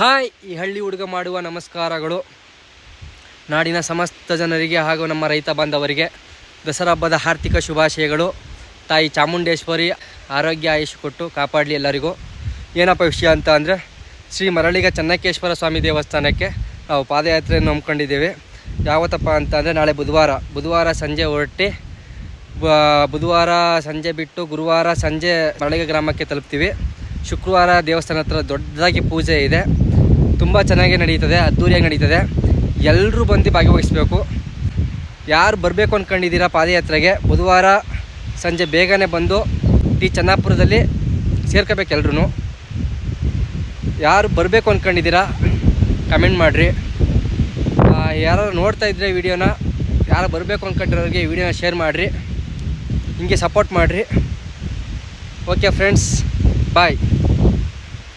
Hi, ಈ ಹಳ್ಳಿ ಹುಡುಗ ಮಾಡುವ ನಮಸ್ಕಾರಗಳು. ನಾಡಿನ ಸಮಸ್ತ ಜನರಿಗೆ ಹಾಗೂ ನಮ್ಮ ರೈತ ಬಾಂಧವರಿಗೆ ದಸರಾ ಹಬ್ಬದ ಆರ್ಥಿಕ ಶುಭಾಶಯಗಳು. ತಾಯಿ ಚಾಮುಂಡೇಶ್ವರಿ ಆರೋಗ್ಯ ಆಯುಷ್ ಕೊಟ್ಟು ಕಾಪಾಡಲಿ ಎಲ್ಲರಿಗೂ. ಏನಪ್ಪ ವಿಷಯ ಅಂತ ಅಂದರೆ, ಶ್ರೀ ಮರಳಿಗ ಚನ್ನಕೇಶ್ವರ ಸ್ವಾಮಿ ದೇವಸ್ಥಾನಕ್ಕೆ ನಾವು ಪಾದಯಾತ್ರೆಯನ್ನು ಹಮ್ಮಿಕೊಂಡಿದ್ದೇವೆ. ಯಾವತ್ತಪ್ಪ ಅಂತ ಅಂದರೆ, ನಾಳೆ ಬುಧವಾರ. ಬುಧವಾರ ಸಂಜೆ ಹೊರಟಿ ಬುಧವಾರ ಸಂಜೆ ಬಿಟ್ಟು ಗುರುವಾರ ಸಂಜೆ ಮರಳಿಗ ಗ್ರಾಮಕ್ಕೆ ತಲುಪ್ತೀವಿ. ಶುಕ್ರವಾರ ದೇವಸ್ಥಾನ ಹತ್ರ ದೊಡ್ಡದಾಗಿ ಪೂಜೆ ಇದೆ. ತುಂಬ ಚೆನ್ನಾಗಿ ನಡೀತದೆ, ಅದ್ದೂರಿಯಾಗಿ ನಡೀತದೆ. ಎಲ್ಲರೂ ಬಂದು ಭಾಗವಹಿಸಬೇಕು ಯಾರು ಬರಬೇಕು ಅಂದ್ಕೊಂಡಿದ್ದೀರಾ ಪಾದಯಾತ್ರೆಗೆ? ಬುಧವಾರ ಸಂಜೆ ಬೇಗನೆ ಬಂದು ಟಿ ಚೆನ್ನಾಪುರದಲ್ಲಿ ಸೇರ್ಕೋಬೇಕು ಎಲ್ಲರೂ ಯಾರು ಬರಬೇಕು ಅಂದ್ಕೊಂಡಿದ್ದೀರಾ ಕಮೆಂಟ್ ಮಾಡಿರಿ. ಯಾರು ನೋಡ್ತಾ ಇದ್ದರೆ ವಿಡಿಯೋನ, ಯಾರು ಬರಬೇಕು ಅಂದ್ಕೊಂಡಿರೋರಿಗೆ ವಿಡಿಯೋನ ಶೇರ್ ಮಾಡಿರಿ. ಹಿಂಗೆ ಸಪೋರ್ಟ್ ಮಾಡಿರಿ. Okay friends. Bye.